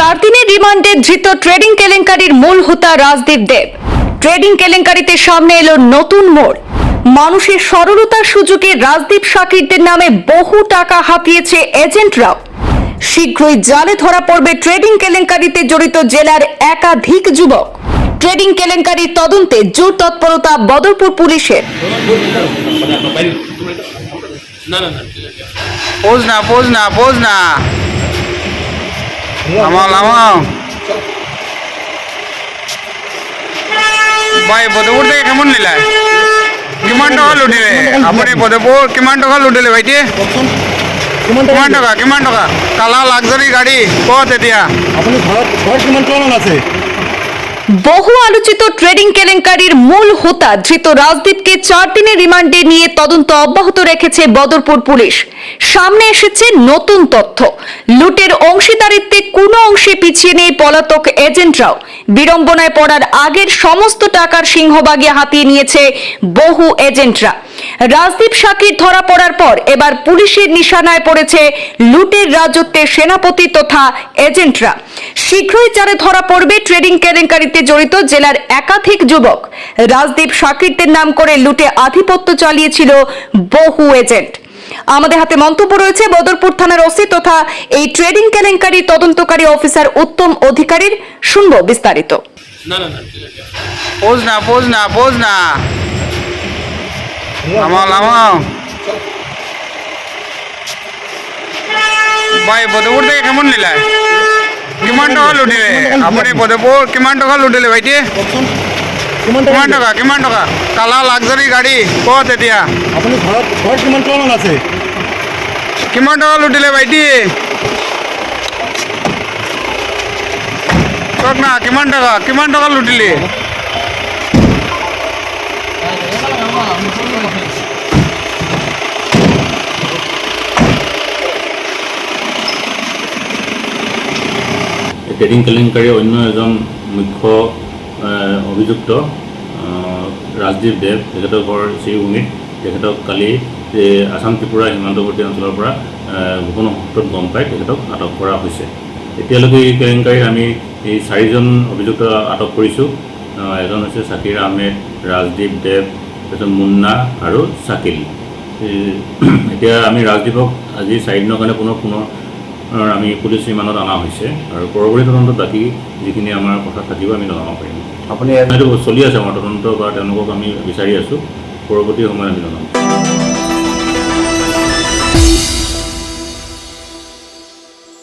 চার দিনের রিমান্ডে ধৃত ট্রেডিং কেলেঙ্কারির মূল হোতা রাজদীপ দেব। ট্রেডিং কেলেঙ্কারিতে সামনে এলো নতুন মোড়। মানুষের সরলতার সুযোগে রাজদীপ শাকিরদের নামে বহু টাকা হাতিয়েছে এজেন্টরাও শীঘ্রই জালে ধরা পড়বে ট্রেডিং কেলেঙ্কারিতে জড়িত জেলার একাধিক যুবক। ট্রেডিং কেলেঙ্কারির তদন্তে জোর তৎপরতা বদরপুর পুলিশের। না না না পোজ না পোজ না পোজ না। নামাও নামাও ভাই পদপুর থেকে কেমন নিলা? কিমান টকা লুটিলে আপুনি পদপুৰ কিমান টকা লুটিলে ভাইটি? কিমান টকা কিমান টকা কালা লাক্সারি গাড়ী ক'ত এতিয়া। আপুনি ঘৰত ঘৰত কিমান টকামান আছে? বহু আলোচিত ট্রেডিং কেলেঙ্কারির মূল হোতা ধৃত রাজদীপকে চার দিনের রিমান্ডে নিয়ে তদন্ত অব্যাহত রেখেছে বদরপুর পুলিশ। সামনে এসেছে নতুন তথ্য। লুটের অংশীদারিত্বে কোনো অংশে পিছিয়ে নেই পলাতক এজেন্টরাও। বিড়ম্বনায় পড়ার আগের সমস্ত টাকার সিংহবাগে হাতিয়ে নিয়েছে বহু এজেন্টরা। রাজদীপ শাকির ধরা পড়ার পর এবার পুলিশের নিশানায় পড়েছে লুটের রাজত্বের সেনাপতি তথা এজেন্টরা। শীঘ্রই যারে ধরা পড়বে ট্রেডিং কেলেঙ্কারিতে জড়িত জেলার একাধিক যুবক। রাজদীপ শাকিরদের নাম করে লুটে আধিপত্য চালিয়েছিল বহু এজেন্ট। আমাদের হাতে মন্তব্য রয়েছে বদরপুর থানার ওসি তথা এই ট্রেডিং কেলেঙ্কারি তদন্তকারী অফিসার উত্তম অধিকারীর। শুনব বিস্তারিত। না না না। পোজ না পোজ না পোজ না। নামাও নামাও। ভাই পদপুৰ থেকে কেমন নিলা? কিমান টকা লুটিলে? আপুনি পদপুৰ কিমান টকা লুটিলে ভাইটি? কিমান টকা কিমান টকা? কালা লাক্সারি গাড়ী ক'ত এতিয়া? আপুনি ঘৰত ঘৰত কিমান টকামান আছে? কিমান টকা লুটিলে ভাইটি? কওক না কিমান টকা কিমান টকা লুটিলি? ট্ৰেডিং কেলেংকাৰী অন্য এজন মুখ্য অভিযুক্ত ৰাজদীপ দেৱ তেখেতৰ ঘৰ শ্ৰীভূমিত তেখেতক কালি এ, আছাম ত্ৰিপুৰা সীমান্তৱৰ্তী অঞ্চলৰ পৰা গোপন সূত্ৰত গম পাই তেখেতক আটক কৰা হৈছে। এতিয়ালৈকে এই কেলেংকাৰীত আমি এই চাৰিজন অভিযুক্ত আটক কৰিছোঁ। এজন হৈছে চাকিৰ আহমেদ ৰাজদীপ দেৱ তাৰপিছত মুন্না আৰু এই- এতিয়া আমি ৰাজদীপক আজি চাৰিদিনৰ কাৰণে পুনৰ পুনৰ আমি পুলিচ ৰিমাণ্ডত অনা হৈছে। আৰু পৰৱৰ্তী তদন্তত বাকী যিখিনি আমাৰ কথা থাকিব আমি জনাব পাৰিম। আপুনি চলি আছে আমাৰ তদন্ত বা তেওঁলোকক আমি বিচাৰি আছোঁ। পৰৱৰ্তী সময়ত আমি জনাম।